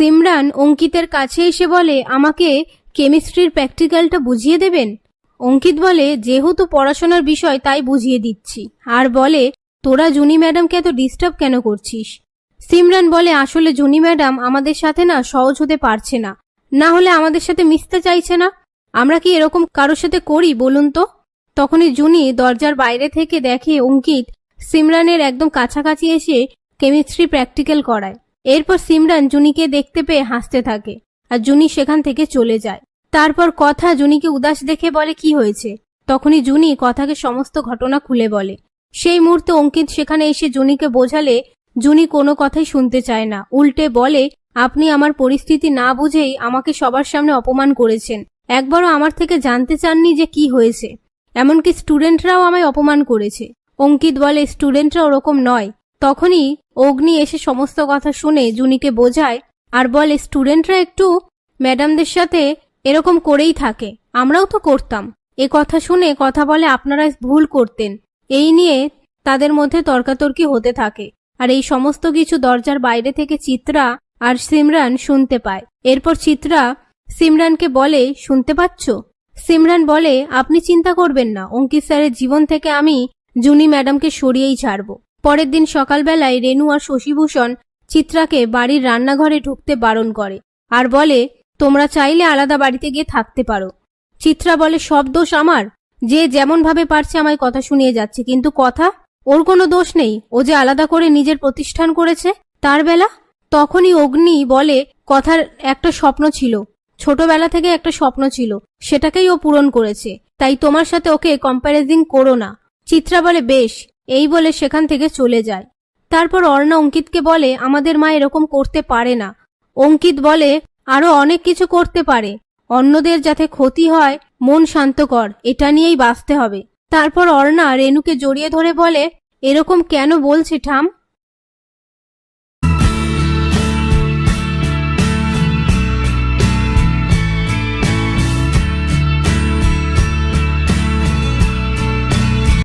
সিমরান অঙ্কিতের কাছে এসে বলে, আমাকে কেমিস্ট্রির প্র্যাকটিক্যালটা বুঝিয়ে দেবেন? অঙ্কিত বলে, যেহেতু পড়াশোনার বিষয়, তাই বুঝিয়ে দিচ্ছি। আর বলে, তোরা জুনি ম্যাডামকে এত ডিস্টার্ব কেন করছিস? সিমরান বলে, আসলে জুনি ম্যাডাম আমাদের সাথে না সহজ হতে পারছে না। না হলে আমাদের সাথে মিশতে চাইছে না। আমরা কি এরকম কারোর সাথে করি, বলুন তো? তখনই জুনি দরজার বাইরে থেকে দেখে অঙ্কিত সিমরানের একদম কাছাকাছি এসে কেমিস্ট্রি প্র্যাকটিক্যাল করায়। এরপর সিমরান জুনিকে দেখতে পেয়ে হাসতে থাকে আর জুনি সেখান থেকে চলে যায়। তারপর কথা জুনিকে উদাস দেখে বলে, কি হয়েছে? তখনই জুনি কথাকে সমস্ত ঘটনা খুলে বলে। সেই মুহূর্তে অঙ্কিত সেখানে এসে জুনিকে বোঝালে, জুনি কোনো কথাই শুনতে চায় না। উল্টে বলে, আপনি আমার পরিস্থিতি না বুঝেই আমাকে সবার সামনে অপমান করেছেন। একবারও আমার থেকে জানতে চাননি যে কি হয়েছে। এমনকি স্টুডেন্টরাও আমায় অপমান করেছে। অঙ্কিত বলে, স্টুডেন্টরা ওরকম নয়। তখনই অগ্নি এসে সমস্ত কথা শুনে জুনিকে বোঝায়, আর বলে স্টুডেন্টরা একটু ম্যাডামদের সাথে এরকম করেই থাকে। আমরাও তো করতাম। এ কথা শুনে কথা বলে আপনারা ভুল করতেন। এই নিয়ে তাদের মধ্যে তর্কাতর্কি হতে থাকে। আর এই সমস্ত কিছু দরজার বাইরে থেকে চিত্রা আর সিমরান শুনতে পায়। এরপর চিত্রা সিমরানকে বলে, শুনতে পাচ্ছ? সিমরান বলে, আপনি চিন্তা করবেন না। অঙ্কিত স্যারের জীবন থেকে আমি জুনি ম্যাডামকে সরিয়েই ছাড়ব। পরের দিন সকালবেলায় রেনু আর শশীভূষণ চিত্রাকে বাড়ির রান্নাঘরে ঢুকতে বারণ করে আর বলে, তোমরা চাইলে আলাদা বাড়িতে গিয়ে থাকতে পারো। চিত্রা বলে, সব দোষ আমার। যে যেমন ভাবে পারছে আমায় কথা শুনিয়ে যাচ্ছে। কিন্তু কথা? ওর কোনো দোষ নেই। ও যে আলাদা করে নিজের প্রতিষ্ঠান করেছে, তার বেলা? তখনই অগ্নি বলে, কথার একটা স্বপ্ন ছিল। ছোটবেলা থেকে একটা স্বপ্ন ছিল। সেটাকেই ও পূরণ করেছে। তাই তোমার সাথে ওকে কম্প্যারিজিং করো না। চিত্রা বলে, বেশ। এই বলে সেখান থেকে চলে যায়। তারপর অর্ণা অঙ্কিতকে বলে, আমাদের মা এরকম করতে পারে না। অঙ্কিত বলে, আরও অনেক কিছু করতে পারে। অন্যদের যাতে ক্ষতি হয়, মন শান্ত কর, এটা নিয়েই বাঁচতে হবে। তারপর অর্ণা রেনুকে জড়িয়ে ধরে বলে, এরকম কেন বলছে, ঠাম?